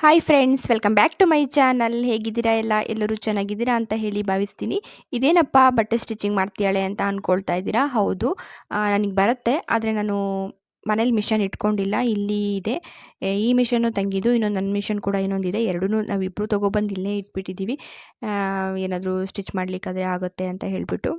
Hi friends welcome back to my channel ಹೇಗಿದ್ದೀರಾ ಎಲ್ಲ? ಎಲ್ಲರೂ ಚೆನ್ನಾಗಿದ್ದೀರಾ ಅಂತ ಹೇಳಿ ಭಾವಿಸ್ತೀನಿ. ಇದೇನಪ್ಪ, ಬಟ್ಟೆ ಸ್ಟಿಚಿಂಗ್ ಮಾಡ್ತೀಯಾಳೆ ಅಂತ ಅಂದ್ಕೊಳ್ತಾ ಇದ್ದೀರಾ? ಹೌದು. ನನಗೆ ಬರುತ್ತೆ. ಆದರೆ ನಾನು ಮನೇಲಿ ಮಿಷನ್ ಇಟ್ಕೊಂಡಿಲ್ಲ. ಇಲ್ಲಿ ಇದೆ. ಈ ಮಿಷನ್ನು ತಂಗಿದ್ದು ಇನ್ನೊಂದು ನನ್ನ ಮಿಷನ್ ಕೂಡ ಇನ್ನೊಂದಿದೆ. ಎರಡೂ ನಾವಿಬ್ಬರು ತೊಗೊಬಂದು ಇಲ್ಲೇ ಇಟ್ಬಿಟ್ಟಿದ್ದೀವಿ. ಏನಾದರೂ ಸ್ಟಿಚ್ ಮಾಡಲಿಕ್ಕಾದ್ರೆ ಆಗುತ್ತೆ ಅಂತ ಹೇಳಿಬಿಟ್ಟು.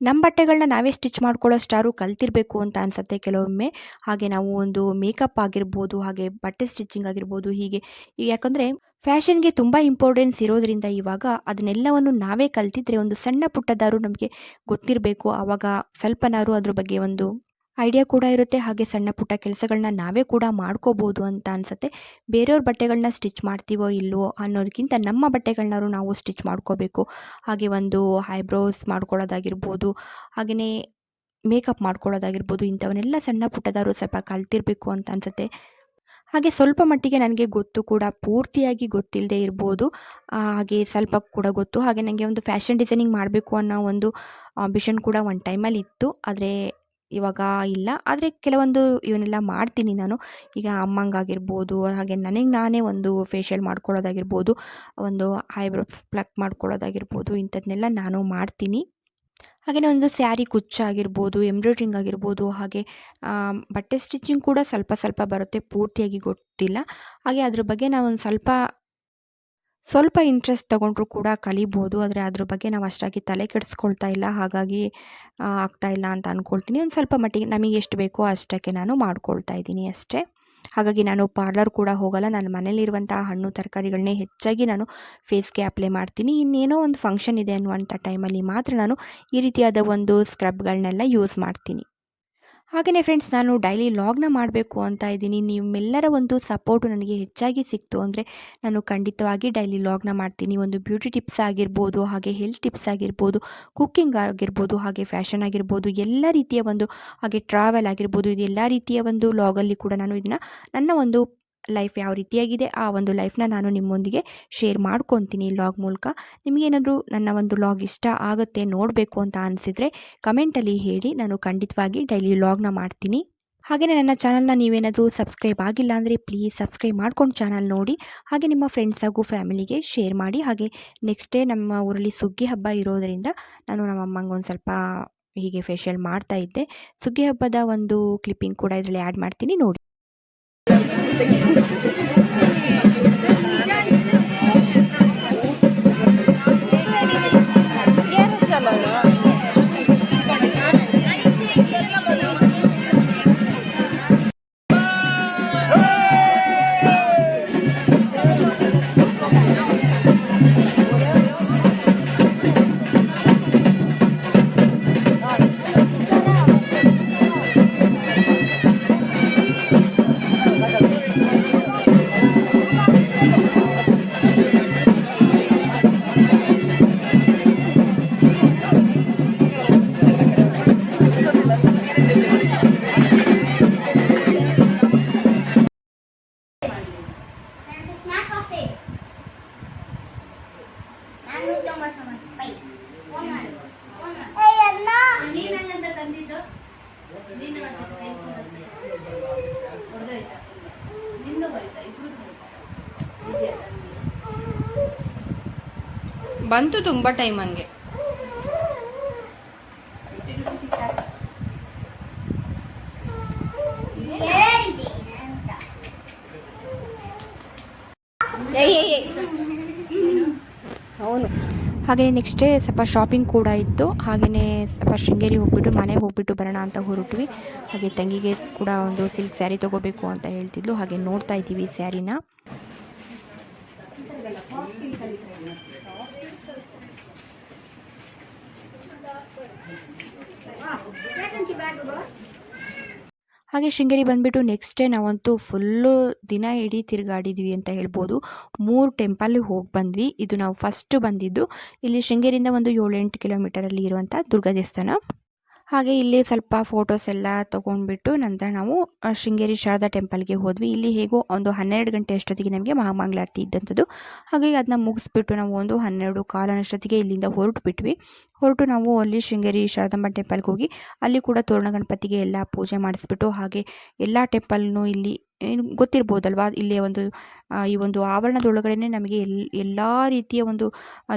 ನಮ್ಮ ಬಟ್ಟೆಗಳನ್ನ ನಾವೇ ಸ್ಟಿಚ್ ಮಾಡ್ಕೊಳ್ಳೋಷ್ಟಾರು ಕಲ್ತಿರಬೇಕು ಅಂತ ಅನಿಸುತ್ತೆ ಕೆಲವೊಮ್ಮೆ. ಹಾಗೆ ನಾವು ಒಂದು ಮೇಕಪ್ ಆಗಿರ್ಬೋದು, ಹಾಗೆ ಬಟ್ಟೆ ಸ್ಟಿಚಿಂಗ್ ಆಗಿರ್ಬೋದು, ಹೀಗೆ. ಯಾಕಂದರೆ ಫ್ಯಾಷನ್ಗೆ ತುಂಬ ಇಂಪಾರ್ಟೆನ್ಸ್ ಇರೋದ್ರಿಂದ ಇವಾಗ ಅದನ್ನೆಲ್ಲವನ್ನು ನಾವೇ ಕಲ್ತಿದ್ರೆ ಒಂದು ಸಣ್ಣ ಪುಟ್ಟದಾರು ನಮಗೆ ಗೊತ್ತಿರಬೇಕು. ಆವಾಗ ಸ್ವಲ್ಪನಾರು ಅದ್ರ ಬಗ್ಗೆ ಒಂದು ಐಡಿಯಾ ಕೂಡ ಇರುತ್ತೆ. ಹಾಗೆ ಸಣ್ಣ ಪುಟ್ಟ ಕೆಲಸಗಳನ್ನ ನಾವೇ ಕೂಡ ಮಾಡ್ಕೋಬೋದು ಅಂತ ಅನಿಸುತ್ತೆ. ಬೇರೆಯವ್ರ ಬಟ್ಟೆಗಳನ್ನ ಸ್ಟಿಚ್ ಮಾಡ್ತೀವೋ ಇಲ್ಲವೋ ಅನ್ನೋದಕ್ಕಿಂತ ನಮ್ಮ ಬಟ್ಟೆಗಳನ್ನಾರು ನಾವು ಸ್ಟಿಚ್ ಮಾಡ್ಕೋಬೇಕು. ಹಾಗೆ ಒಂದು ಹೈಬ್ರೋಸ್ ಮಾಡ್ಕೊಳ್ಳೋದಾಗಿರ್ಬೋದು ಹಾಗೆಯೇ ಮೇಕಪ್ ಮಾಡ್ಕೊಳ್ಳೋದಾಗಿರ್ಬೋದು, ಇಂಥವನ್ನೆಲ್ಲ ಸಣ್ಣ ಪುಟ್ಟದಾರು ಸ್ವಲ್ಪ ಕಲ್ತಿರಬೇಕು ಅಂತ ಅನಿಸುತ್ತೆ. ಹಾಗೆ ಸ್ವಲ್ಪ ಮಟ್ಟಿಗೆ ನನಗೆ ಗೊತ್ತು ಕೂಡ ಪೂರ್ತಿಯಾಗಿ ಗೊತ್ತಿಲ್ಲದೆ ಇರ್ಬೋದು. ಹಾಗೆ ಸ್ವಲ್ಪ ಕೂಡ ಗೊತ್ತು. ಹಾಗೆ ನನಗೆ ಒಂದು ಫ್ಯಾಷನ್ ಡಿಸೈನಿಂಗ್ ಮಾಡಬೇಕು ಅನ್ನೋ ಒಂದು ಆಂಬಿಷನ್ ಕೂಡ ಒಂದು ಟೈಮಲ್ಲಿ ಇತ್ತು. ಆದರೆ ಇವಾಗ ಇಲ್ಲ. ಆದರೆ ಕೆಲವೊಂದು ಇವನ್ನೆಲ್ಲ ಮಾಡ್ತೀನಿ ನಾನು. ಈಗ ಅಮ್ಮಂಗಾಗಿರ್ಬೋದು, ಹಾಗೆ ನನಗೆ ನಾನೇ ಒಂದು ಫೇಶಿಯಲ್ ಮಾಡ್ಕೊಳ್ಳೋದಾಗಿರ್ಬೋದು, ಒಂದು ಐಬ್ರೋ ಪ್ಲಕ್ ಮಾಡ್ಕೊಳ್ಳೋದಾಗಿರ್ಬೋದು ಇಂಥದ್ದನ್ನೆಲ್ಲ ನಾನು ಮಾಡ್ತೀನಿ. ಹಾಗೆಯೇ ಒಂದು ಸ್ಯಾರಿ ಕುಚ್ಚಾಗಿರ್ಬೋದು ಎಂಬ್ರಾಯ್ಡ್ರಿಂಗ್ ಆಗಿರ್ಬೋದು, ಹಾಗೆ ಬಟ್ಟೆ ಸ್ಟಿಚಿಂಗ್ ಕೂಡ ಸ್ವಲ್ಪ ಸ್ವಲ್ಪ ಬರುತ್ತೆ, ಪೂರ್ತಿಯಾಗಿ ಗೊತ್ತಿಲ್ಲ. ಹಾಗೆ ಅದ್ರ ಬಗ್ಗೆ ನಾವೊಂದು ಸ್ವಲ್ಪ ಸ್ವಲ್ಪ ಇಂಟ್ರೆಸ್ಟ್ ತಗೊಂಡ್ರು ಕೂಡ ಕಲಿಬೋದು, ಆದರೆ ಅದ್ರ ಬಗ್ಗೆ ನಾವು ಅಷ್ಟಾಗಿ ತಲೆ ಕೆಡಿಸ್ಕೊಳ್ತಾ ಇಲ್ಲ, ಹಾಗಾಗಿ ಆಗ್ತಾ ಇಲ್ಲ ಅಂತ ಅಂದ್ಕೊಳ್ತೀನಿ ಒಂದು ಸ್ವಲ್ಪ ಮಟ್ಟಿಗೆ ನಮಗೆ ಎಷ್ಟು ಬೇಕೋ ಅಷ್ಟಕ್ಕೆ ನಾನು ಮಾಡ್ಕೊಳ್ತಾ ಇದ್ದೀನಿ ಅಷ್ಟೇ. ಹಾಗಾಗಿ ನಾನು ಪಾರ್ಲರ್ ಕೂಡ ಹೋಗಲ್ಲ ನನ್ನ ಮನೇಲಿರುವಂಥ ಹಣ್ಣು ತರಕಾರಿಗಳನ್ನೇ ಹೆಚ್ಚಾಗಿ ನಾನು ಫೇಸ್ಗೆ ಅಪ್ಲೈ ಮಾಡ್ತೀನಿ. ಇನ್ನೇನೋ ಒಂದು ಫಂಕ್ಷನ್ ಇದೆ ಅನ್ನುವಂಥ ಟೈಮಲ್ಲಿ ಮಾತ್ರ ನಾನು ಈ ರೀತಿಯಾದ ಒಂದು ಸ್ಕ್ರಬ್ಗಳನ್ನೆಲ್ಲ ಯೂಸ್ ಮಾಡ್ತೀನಿ. ಹಾಗೆಯೇ ಫ್ರೆಂಡ್ಸ್ ನಾನು ಡೈಲಿ ಲಾಗ್ನ ಮಾಡಬೇಕು ಅಂತ ಇದ್ದೀನಿ. ನಿಮ್ಮೆಲ್ಲರ ಒಂದು ಸಪೋರ್ಟು ನನಗೆ ಹೆಚ್ಚಾಗಿ ಸಿಕ್ತು ಅಂದರೆ ನಾನು ಖಂಡಿತವಾಗಿ ಡೈಲಿ ಲಾಗ್ನ ಮಾಡ್ತೀನಿ. ಒಂದು ಬ್ಯೂಟಿ ಟಿಪ್ಸ್ ಆಗಿರ್ಬೋದು, ಹಾಗೆ ಹೆಲ್ತ್ ಟಿಪ್ಸ್ ಆಗಿರ್ಬೋದು ಕುಕ್ಕಿಂಗ್ ಆಗಿರ್ಬೋದು, ಹಾಗೆ ಫ್ಯಾಷನ್ ಆಗಿರ್ಬೋದು, ಎಲ್ಲ ರೀತಿಯ ಒಂದು, ಹಾಗೆ ಟ್ರಾವೆಲ್ ಆಗಿರ್ಬೋದು, ಇದು ರೀತಿಯ ಒಂದು ಲಾಗಲ್ಲಿ ಕೂಡ ನಾನು ಇದನ್ನು ನನ್ನ ಒಂದು ಲೈಫ್ ಯಾವ ರೀತಿಯಾಗಿದೆ, ಆ ಒಂದು ಲೈಫ್ನ ನಾನು ನಿಮ್ಮೊಂದಿಗೆ ಶೇರ್ ಮಾಡ್ಕೊತೀನಿ ಲಾಗ್ ಮೂಲಕ. ನಿಮಗೇನಾದರೂ ನನ್ನ ಒಂದು ಲಾಗ್ ಇಷ್ಟ ಆಗುತ್ತೆ ನೋಡಬೇಕು ಅಂತ ಅನಿಸಿದರೆ ಕಮೆಂಟಲ್ಲಿ ಹೇಳಿ, ನಾನು ಖಂಡಿತವಾಗಿ ಡೈಲಿ ಲಾಗ್ನ ಮಾಡ್ತೀನಿ. ಹಾಗೆಯೇ ನನ್ನ ಚಾನಲ್ನ ನೀವೇನಾದರೂ ಸಬ್ಸ್ಕ್ರೈಬ್ ಆಗಿಲ್ಲ ಅಂದರೆ ಪ್ಲೀಸ್ ಸಬ್ಸ್ಕ್ರೈಬ್ ಮಾಡ್ಕೊಂಡು ಚಾನಲ್ ನೋಡಿ, ಹಾಗೆ ನಿಮ್ಮ ಫ್ರೆಂಡ್ಸ್ ಹಾಗೂ ಫ್ಯಾಮಿಲಿಗೆ ಶೇರ್ ಮಾಡಿ, ಹಾಗೆ ನೆಕ್ಸ್ಟ್ ಡೇ ನಮ್ಮ ಊರಲ್ಲಿ ಸುಗ್ಗಿ ಹಬ್ಬ ಇರೋದರಿಂದ ನಾನು ನಮ್ಮ ಅಮ್ಮಂಗೆ ಒಂದು ಸ್ವಲ್ಪ ಹೀಗೆ ಫೇಶಿಯಲ್ ಮಾಡ್ತಾ ಇದ್ದೆ. ಸುಗ್ಗಿ ಹಬ್ಬದ ಒಂದು ಕ್ಲಿಪ್ಪಿಂಗ್ ಕೂಡ ಇದರಲ್ಲಿ ಆ್ಯಡ್ ಮಾಡ್ತೀನಿ ನೋಡಿ. ನನಗೆ ಬಂತು ತುಂಬ ಟೈಮ್ ಹಂಗೆ. ಹಾಗೆಯೇ ನೆಕ್ಸ್ಟ್ ಡೇ ಸ್ವಲ್ಪ ಶಾಪಿಂಗ್ ಕೂಡ ಇತ್ತು. ಹಾಗೆಯೇ ಸ್ವಲ್ಪ ಶೃಂಗೇರಿ ಹೋಗ್ಬಿಟ್ಟು, ಮನೆಗೆ ಹೋಗ್ಬಿಟ್ಟು ಬರೋಣ ಅಂತ ಹೊರಟ್ವಿ. ಹಾಗೆ ತಂಗಿಗೆ ಕೂಡ ಒಂದು ಸಿಲ್ಕ್ ಸ್ಯಾರಿ ತೊಗೋಬೇಕು ಅಂತ ಹೇಳ್ತಿದ್ಲು. ಹಾಗೆ ನೋಡ್ತಾ ಇದ್ದೀವಿ ಸ್ಯಾರಿನ ಹಾಗೆ ಶೃಂಗೇರಿ ಬಂದುಬಿಟ್ಟು ನೆಕ್ಸ್ಟ್ ಡೇ ನಾವಂತೂ ಫುಲ್ಲು ದಿನ ಇಡೀ ತಿರುಗಾಡಿದ್ವಿ ಅಂತ ಹೇಳ್ಬೋದು. ಮೂರು ಟೆಂಪಲ್ಲಿಗೆ ಹೋಗಿ ಬಂದ್ವಿ. ಇದು ನಾವು ಫಸ್ಟ್ ಬಂದಿದ್ದು. ಇಲ್ಲಿ ಶೃಂಗೇರಿಯಿಂದ ಒಂದು ಏಳೆಂಟು ಕಿಲೋಮೀಟರಲ್ಲಿ ಇರುವಂಥ ದುರ್ಗಾ ದೇವಸ್ಥಾನ. ಹಾಗೆ ಇಲ್ಲಿ ಸ್ವಲ್ಪ ಫೋಟೋಸ್ ಎಲ್ಲ ತೊಗೊಂಡ್ಬಿಟ್ಟು ನಂತರ ನಾವು ಶೃಂಗೇರಿ ಶಾರದಾ ಟೆಂಪಲ್ಗೆ ಹೋದ್ವಿ. ಇಲ್ಲಿ ಹೇಗೋ ಒಂದು ಹನ್ನೆರಡು ಗಂಟೆ ಅಷ್ಟೊತ್ತಿಗೆ ನಮಗೆ ಮಹಾಮಂಗಳಾರತಿ ಇದ್ದಂಥದ್ದು. ಹಾಗಾಗಿ ಅದನ್ನ ಮುಗಿಸ್ಬಿಟ್ಟು ನಾವು ಒಂದು ಹನ್ನೆರಡು ಕಾಲನಷ್ಟೊತ್ತಿಗೆ ಇಲ್ಲಿಂದ ಹೊರಟು ಬಿಟ್ವಿ ಹೊರಟು ನಾವು ಅಲ್ಲಿ ಶೃಂಗೇರಿ ಶಾರದಮ್ಮ ಟೆಂಪಲ್ಗೆ ಹೋಗಿ, ಅಲ್ಲಿ ಕೂಡ ತೋರಣ ಗಣಪತಿಗೆ ಎಲ್ಲ ಪೂಜೆ ಮಾಡಿಸ್ಬಿಟ್ಟು ಹಾಗೆ ಎಲ್ಲ ಟೆಂಪಲ್ನು ಇಲ್ಲಿ, ಏನು ಗೊತ್ತಿರ್ಬೋದಲ್ವಾ? ಇಲ್ಲಿಯ ಒಂದು ಈ ಒಂದು ಆವರಣದೊಳಗಡೆ ನಮಗೆ ಎಲ್, ಎಲ್ಲ ರೀತಿಯ ಒಂದು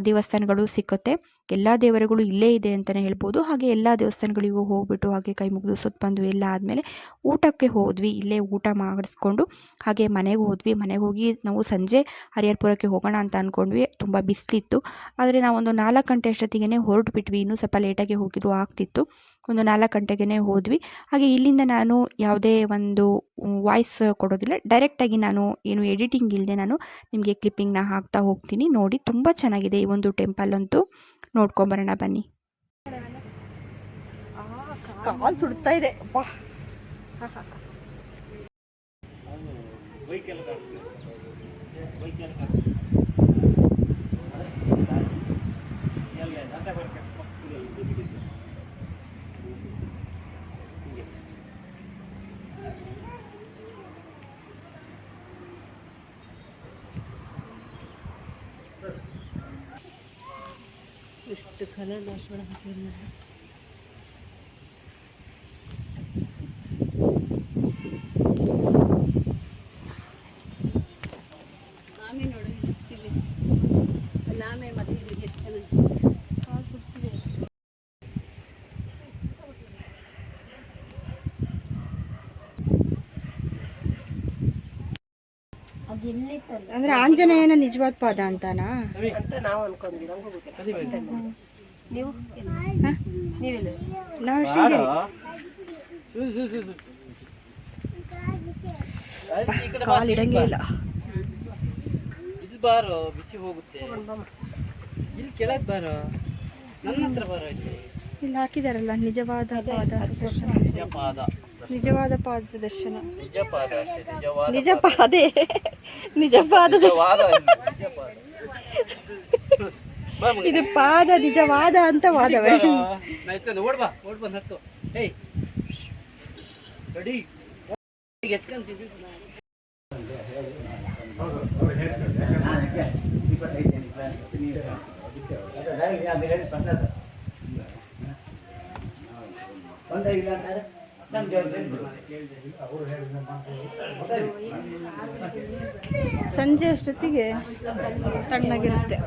ದೇವಸ್ಥಾನಗಳು ಸಿಕ್ಕುತ್ತೆ. ಎಲ್ಲ ದೇವರುಗಳು ಇಲ್ಲೇ ಇದೆ ಅಂತಲೇ ಹೇಳ್ಬೋದು. ಹಾಗೆ ಎಲ್ಲ ದೇವಸ್ಥಾನಗಳಿಗೂ ಹೋಗ್ಬಿಟ್ಟು ಹಾಗೆ ಕೈ ಮುಗಿದು ಸುತ್ತ ಬಂದು ಎಲ್ಲ ಆದಮೇಲೆ ಊಟಕ್ಕೆ ಹೋದ್ವಿ. ಇಲ್ಲೇ ಊಟ ಮಾಡಿಸ್ಕೊಂಡು ಹಾಗೆ ಮನೆಗೆ ಹೋದ್ವಿ. ಮನೆಗೆ ಹೋಗಿ ನಾವು ಸಂಜೆ ಹರಿಯರ್ಪುರಕ್ಕೆ ಹೋಗೋಣ ಅಂತ ಅಂದ್ಕೊಂಡ್ವಿ ತುಂಬ ಬಿಸಿಲಿತ್ತು. ಆದರೆ ನಾವೊಂದು ನಾಲ್ಕು ಗಂಟೆ ಅಷ್ಟೊತ್ತಿಗೆ ಹೊರಟು ಬಿಟ್ವಿ ಇನ್ನೂ ಸ್ವಲ್ಪ ಲೇಟಾಗಿ ಹೋಗಿದ್ರು ಆಗ್ತಿತ್ತು. ಒಂದು ನಾಲ್ಕು ಗಂಟೆಗೆ ಹೋದ್ವಿ. ಹಾಗೆ ಇಲ್ಲಿಂದ ನಾನು ಯಾವುದೇ ಒಂದು ವಾಯ್ಸ್ ಕೊಡೋದಿಲ್ಲ. ಡೈರೆಕ್ಟಾಗಿ ನಾನು ಏನು ಎಡಿಟಿಂಗ್ ಇಲ್ಲದೆ ನಾನು ನಿಮಗೆ ಕ್ಲಿಪ್ಪಿಂಗ್ನ ಹಾಕ್ತಾ ಹೋಗ್ತೀನಿ. ನೋಡಿ ತುಂಬ ಚೆನ್ನಾಗಿದೆ ಈ ಒಂದು ಟೆಂಪಲ್ ಅಂತೂ. ನೋಡ್ಕೊಂಬರೋಣ ಬನ್ನಿ. ಕಾಲು ಸುಡ್ತಾ ಇದೆ. ಎಷ್ಟು ಕಲರ್ ದಾಸವಾಳ ಹಾಕಿದ್ರು ಆಮೆ ನೋಡು ಇಲ್ಲಿ ಅಲ್ಲಿ ಆಮೆ ಮತ್ತೆ ಇದು ಎಷ್ಟು ಚೆನ್ನಾಗಿ ಕಾಲು ಸುತ್ತಿದೆ ಅದು ಎಲ್ಲಿತ್ತಲ್ಲ ಅಂದರೆ ಆಂಜನೇಯನ ನಿಜವಾದ ಪಾದ ಅಂತಾನಾ? ಅಂತ ನಾವು ಅನ್ಕೊಂಡ್ವಿ ನಮಗೂ ಗೊತ್ತಿಲ್ಲ. ಅಷ್ಟೇ ನೀವು? ನೀವೆಲ್ಲ? ನಾವು ಶೃಂಗೇರಿ. ಕಾಲು ಇಡಂಗೇ ಇಲ್ಲ ಇಲ್ಲಿ. ಬಾರೋ. ಬಿಸಿ ಹೋಗುತ್ತೆ. ಇಲ್ಲಿ ಕೆಳಗೆ ಬಾರೋ. ನನ್ನ ಹತ್ರ ಬಾರೋ ಇಲ್ಲಿ. ಇಲ್ಲಿ ಹಾಕಿದಾರಲ್ಲ ನಿಜವಾದ ಪಾದ. ನಿಜ ಪಾದ. ನಿಜವಾದ ಪಾದ. ದರ್ಶನ ನಿಜ ಪಾದ ನಿಜವಾದ ನಿಜ ಪಾದೇ. ಇದು ಪಾದ ನಿಜವಾದ ಅಂತ ವಾದವೇ. ಬಾರೋ. ಇಲ್ಲ ಎತ್ಕೊಂಡು ಸಂಜೆ ಅಷ್ಟೊತ್ತಿಗೆ ತಣ್ಣಗಿರುತ್ತೆ.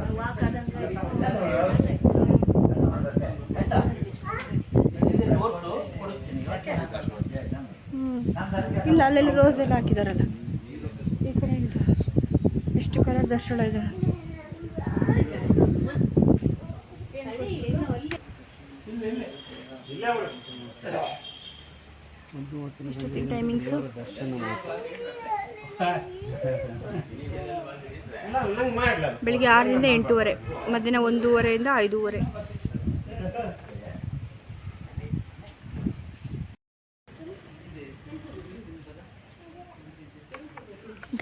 ಇಲ್ಲ ಅಲ್ಲೆಲ್ಲಿ ರೋಸ್ ಎಲ್ಲ ಹಾಕಿದಾರಲ್ಲ. ಈ ಕಡೆ ಇದು ಎಷ್ಟು ಕಲರ್ ದರ್ಶನ ಇದೆ. ಎಷ್ಟೊತ್ತಿಗೆ ಟೈಮಿಂಗ್ಸು ಬೆಳಿಗ್ಗೆ ಆರರಿಂದ ಎಂಟೂವರೆ ಮಧ್ಯಾಹ್ನ ಒಂದೂವರೆಯಿಂದ ಐದೂವರೆ.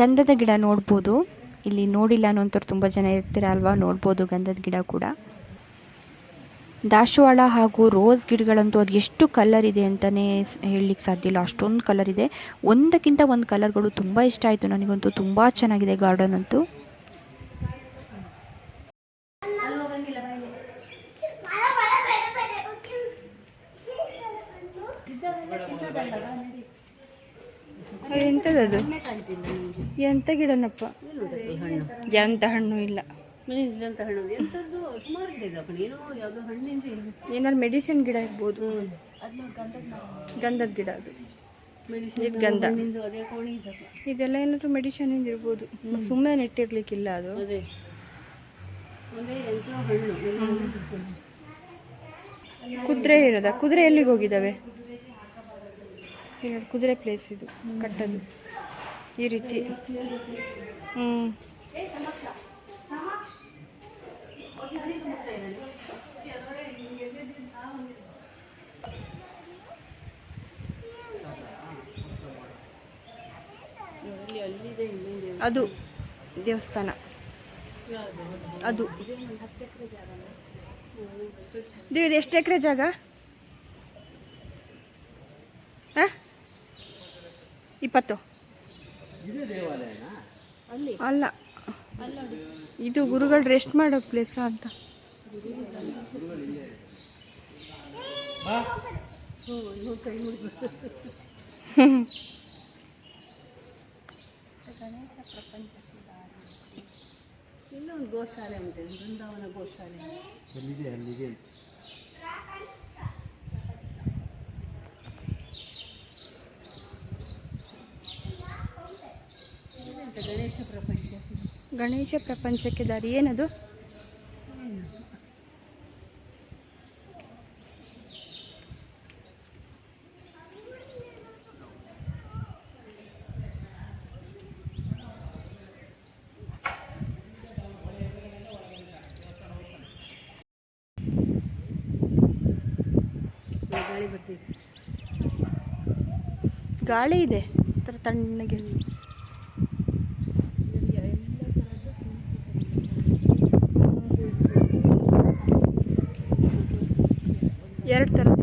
ಗಂಧದ ಗಿಡ ನೋಡ್ಬೋದು. ಇಲ್ಲಿ ನೋಡಿಲ್ಲ ಅನ್ನೋಂಥವ್ರು ತುಂಬ ಜನ ಇರ್ತೀರ ಅಲ್ವಾ? ನೋಡ್ಬೋದು ಗಂಧದ ಗಿಡ ಕೂಡ. ದಾಸವಾಳ ಹಾಗೂ ರೋಸ್ ಗಿಡಗಳಂತೂ ಅದು ಎಷ್ಟು ಕಲರ್ ಇದೆ ಅಂತಲೇ ಹೇಳಲಿಕ್ಕೆ ಸಾಧ್ಯ ಇಲ್ಲ. ಅಷ್ಟೊಂದು ಕಲರ್ ಇದೆ. ಒಂದಕ್ಕಿಂತ ಒಂದು ಕಲರ್ಗಳು ತುಂಬ ಇಷ್ಟ ಆಯಿತು ನನಗಂತೂ. ತುಂಬ ಚೆನ್ನಾಗಿದೆ ಗಾರ್ಡನ್ ಅಂತೂ. ಎಂಥದ್ದು ಎಂಥ ಗಿಡನಪ್ಪ? ಎಂಥ ಹಣ್ಣು ಇಲ್ಲ. ಹಣ್ಣು ಎಂಥದ್ದು ಸುಮಾರು ಗಿಡ ಇದೆ ಕಣೆ. ಏನೋ ಯಾವುದೋ ಹಣ್ಣಿಂದ ಏನಾದ್ರು ಮೆಡಿಸಿನ್ ಗಿಡ ಇರ್ಬೋದು. ಗಂಧದ ಗಿಡ ಅದು. ಗಂಧ. ಅದೇ ಕೋಣಿ ಇದಪ್ಪ ಇದೆಲ್ಲ ಏನಾದರೂ ಮೆಡಿಸಿನ್ ಇರ್ಬೋದು. ಸುಮ್ಮನೆ ನೆಟ್ಟಿರ್ಲಿಕ್ಕಿಲ್ಲ ಅದು. ಅದೇ. ಅದೇ ಎಂಥ ಹಣ್ಣು. ಕುದುರೆ ಇರೋದ? ಕುದುರೆ ಎಲ್ಲಿಗೆ ಹೋಗಿದ್ದಾವೆ? ಎರಡು ಕುದುರೆ ಪ್ಲೇಸ್ ಇದು ಕಟ್ಟದು. ಈ ರೀತಿ. ಹ್ಞೂ ಅದು ದೇವಸ್ಥಾನ. ಅದು. ಇದು ಎಷ್ಟು ಎಕರೆ ಜಾಗ? ಇಪ್ಪತ್ತು. ಅಲ್ಲ. ಇದು ಗುರುಗಳು ರೆಸ್ಟ್ ಮಾಡೋ ಪ್ಲೇಸ ಅಂತ. ಗಣೇಶ ಪ್ರಪಂಚಕ್ಕೆ ದಾರಿ ಇನ್ನೊಂದು ಗೋಶಾಲೆ ಉಂಟು ಬೃಂದಾವನ ಗೋಶಾಲೆ. ಎಲ್ಲಿದೆ ಅಲ್ಲಿದೆ ಗಣೇಶ ಪ್ರಪಂಚ ಗಣೇಶ ಪ್ರಪಂಚಕ್ಕೆ ದಾರಿ ಏನದು? ಗಾಳಿ ಬರ್ತಿದೆ ಗಾಳಿ ಇದೆ ಒಂಥರ ತಣ್ಣಗೆ ಇಲ್ಲಿ ಎಲ್ಲ ಎರಡು ಥರದ್ದಿದೆ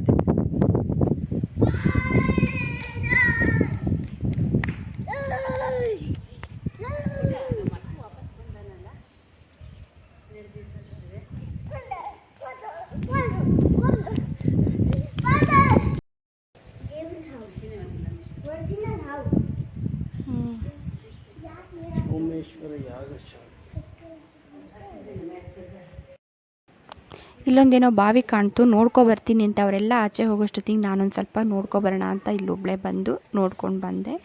ಇಲ್ಲೊಂದೇನೋ ಬಾವಿ ಕಾಣ್ತು, ನೋಡ್ಕೊ ಬರ್ತೀನಿ ಅಂತ ಅವರೆಲ್ಲ ಆಚೆ ಹೋಗೋಷ್ಟೊತ್ತಿಗೆ ನಾನೊಂದು ಸ್ವಲ್ಪ ನೋಡ್ಕೊಬರೋಣ ಅಂತ ಇಲ್ಲೊಬ್ಳೆ ಬಂದು ನೋಡ್ಕೊಂಡು ಬಂದೆ.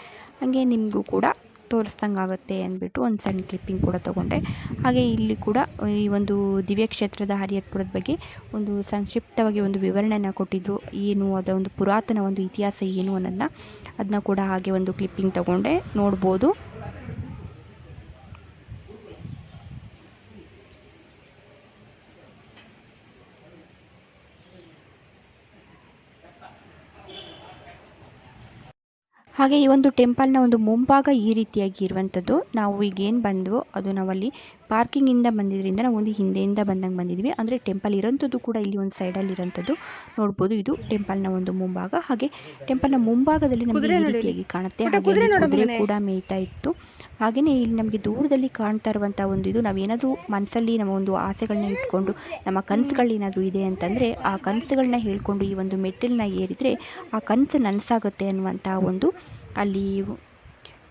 ಹಾಗೆ ನಿಮಗೂ ಕೂಡ ತೋರಿಸ್ದಂಗೆ ಆಗುತ್ತೆ ಅಂದ್ಬಿಟ್ಟು ಒಂದು ಸಣ್ಣ ಕ್ಲಿಪ್ಪಿಂಗ್ ಕೂಡ ತೊಗೊಂಡೆ. ಹಾಗೆ ಇಲ್ಲಿ ಕೂಡ ಈ ಒಂದು ದಿವ್ಯಕ್ಷೇತ್ರದ ಹರಿಯತ್ಪುರದ ಬಗ್ಗೆ ಒಂದು ಸಂಕ್ಷಿಪ್ತವಾಗಿ ಒಂದು ವಿವರಣೆಯನ್ನು ಕೊಟ್ಟಿದ್ದರು ಏನು ಅದರ ಒಂದು ಪುರಾತನ ಒಂದು ಇತಿಹಾಸ ಏನು ಅನ್ನೋದನ್ನ ಅದನ್ನ ಕೂಡ ಹಾಗೆ ಒಂದು ಕ್ಲಿಪ್ಪಿಂಗ್ ತೊಗೊಂಡೆ. ನೋಡ್ಬೋದು. ಹಾಗೆ ಈ ಒಂದು ಟೆಂಪಲ್ನ ಒಂದು ಮುಂಭಾಗ ಈ ರೀತಿಯಾಗಿ ಇರುವಂಥದ್ದು. ನಾವು ಈಗ ಬಂದವೋ ಬಂದ್ವೋ ಅದು ನಾವಲ್ಲಿ ಪಾರ್ಕಿಂಗಿಂದ ಬಂದಿದ್ದರಿಂದ ನಾವು ಒಂದು ಹಿಂದೆಯಿಂದ ಬಂದಂಗೆ ಬಂದಿದ್ದೀವಿ ಅಂದರೆ ಟೆಂಪಲ್ ಇರೋಂಥದ್ದು ಕೂಡ ಇಲ್ಲಿ ಒಂದು ಸೈಡಲ್ಲಿ ಇರೋಂಥದ್ದು ನೋಡ್ಬೋದು. ಇದು ಟೆಂಪಲ್ನ ಒಂದು ಮುಂಭಾಗ. ಹಾಗೆ ಟೆಂಪಲ್ನ ಮುಂಭಾಗದಲ್ಲಿ ನಮಗೆ ರೀತಿಯಾಗಿ ಕಾಣುತ್ತೆ. ಹಾಗೆ ಕುದುರೆ ಕೂಡ ಮೇಯ್ತಾ ಇತ್ತು. ಹಾಗೆಯೇ ಇಲ್ಲಿ ನಮಗೆ ದೂರದಲ್ಲಿ ಕಾಣ್ತಾ ಇರುವಂಥ ಒಂದು ಇದು. ನಾವೇನಾದರೂ ಮನಸ್ಸಲ್ಲಿ ನಮ್ಮ ಒಂದು ಆಸೆಗಳನ್ನ ಇಟ್ಕೊಂಡು ನಮ್ಮ ಕನಸುಗಳೇನಾದರೂ ಇದೆ ಅಂತಂದರೆ ಆ ಕನಸುಗಳನ್ನ ಹೇಳ್ಕೊಂಡು ಈ ಒಂದು ಮೆಟ್ಟಿಲನ್ನ ಏರಿದರೆ ಆ ಕನಸು ನನಸಾಗುತ್ತೆ ಅನ್ನುವಂಥ ಒಂದು ಅಲ್ಲಿ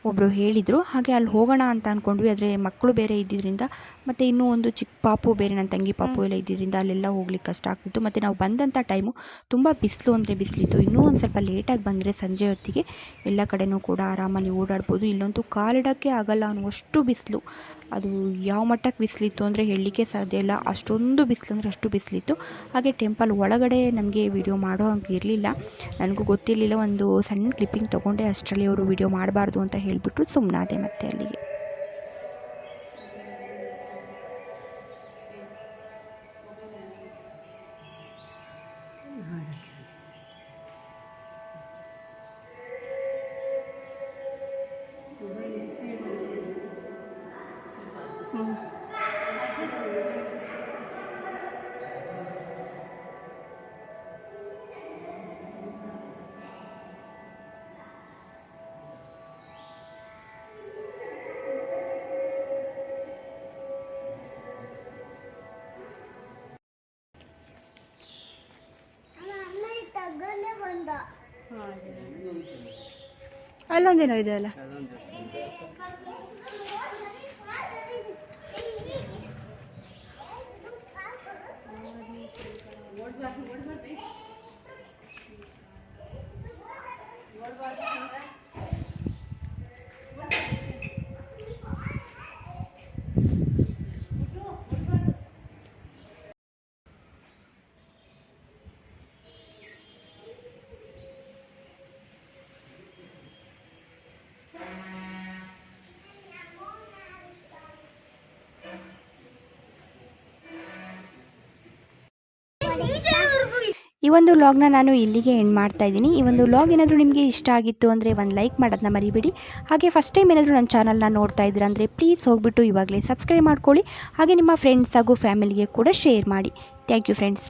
ಒಬ್ಬರು ಹೇಳಿದರು, ಹಾಗೆ ಅಲ್ಲಿ ಹೋಗೋಣ ಅಂತ ಅಂದ್ಕೊಂಡ್ವಿ ಆದರೆ ಮಕ್ಕಳು ಬೇರೆ ಇದ್ದಿದ್ದರಿಂದ ಮತ್ತು ಇನ್ನೂ ಒಂದು ಚಿಕ್ಕ ಪಾಪು ಬೇರೆ ನನ್ನ ತಂಗಿ ಪಾಪು ಎಲ್ಲ ಇದ್ದಿದ್ದರಿಂದ ಅಲ್ಲೆಲ್ಲ ಹೋಗ್ಲಿಕ್ಕೆ ಕಷ್ಟ ಆಗ್ತಿತ್ತು. ಮತ್ತು ನಾವು ಬಂದಂಥ ಟೈಮು ತುಂಬ ಬಿಸಿಲು ಅಂದರೆ ಬಿಸಿಲಿತ್ತು. ಇನ್ನೂ ಒಂದು ಸ್ವಲ್ಪ ಲೇಟಾಗಿ ಬಂದರೆ ಸಂಜೆ ಹೊತ್ತಿಗೆ ಎಲ್ಲ ಕಡೆನೂ ಕೂಡ ಆರಾಮಲ್ಲಿ ಓಡಾಡ್ಬೋದು. ಇಲ್ಲಂತೂ ಕಾಲಿಡೋಕ್ಕೆ ಆಗಲ್ಲ ಅನ್ನುವಷ್ಟು ಬಿಸಿಲು. ಅದು ಯಾವ ಮಟ್ಟಕ್ಕೆ ಬಿಸಿಲಿತ್ತು ಅಂದರೆ ಹೇಳಲಿಕ್ಕೆ ಸಾಧ್ಯ ಇಲ್ಲ. ಅಷ್ಟೊಂದು ಬಿಸಿಲು ಅಂದರೆ ಅಷ್ಟು ಬಿಸಿಲಿತ್ತು. ಹಾಗೆ ಟೆಂಪಲ್ ಒಳಗಡೆ ನಮಗೆ ವಿಡಿಯೋ ಮಾಡೋ ಹಂಗೆ ಇರಲಿಲ್ಲ. ನನಗೂ ಗೊತ್ತಿರಲಿಲ್ಲ. ಒಂದು ಸಣ್ಣ ಕ್ಲಿಪ್ಪಿಂಗ್ ತೊಗೊಂಡೆ. ಅಷ್ಟರಲ್ಲಿ ಅವರು ವಿಡಿಯೋ ಮಾಡಬಾರ್ದು ಅಂತ ಹೇಳಿಬಿಟ್ಟು ಸುಮ್ಮನಾದೆ ಮತ್ತೆ ಅಲ್ಲಿಗೆ. ಅಲ್ಲೊಂದೇನೋ ಇದೆ ಅಲ್ಲ ಅದೊಂದು ಈ ಒಂದು ವ್ಲಾಗ್ನ ನಾನು ಇಲ್ಲಿಗೆ ಎಂಡ್ ಮಾಡ್ತಾ ಇದ್ದೀನಿ. ಈ ಒಂದು ವ್ಲಾಗ್ ಏನಾದರೂ ನಿಮಗೆ ಇಷ್ಟ ಆಗಿತ್ತು ಅಂದರೆ ಒಂದು ಲೈಕ್ ಮಾಡೋದನ್ನ ಮರಿಬೇಡಿ. ಹಾಗೆ ಫಸ್ಟ್ ಟೈಮ್ ಏನಾದರೂ ನನ್ನ ಚಾನಲ್ನ ನೋಡ್ತಾ ಇದ್ದೀರಾ ಅಂದರೆ ಪ್ಲೀಸ್ ಹೋಗ್ಬಿಟ್ಟು ಇವಾಗಲೇ ಸಬ್ಸ್ಕ್ರೈಬ್ ಮಾಡ್ಕೊಳ್ಳಿ. ಹಾಗೆ ನಿಮ್ಮ ಫ್ರೆಂಡ್ಸ್ ಹಾಗೂ ಫ್ಯಾಮಿಲಿಗೆ ಕೂಡ ಶೇರ್ ಮಾಡಿ. Thank you friends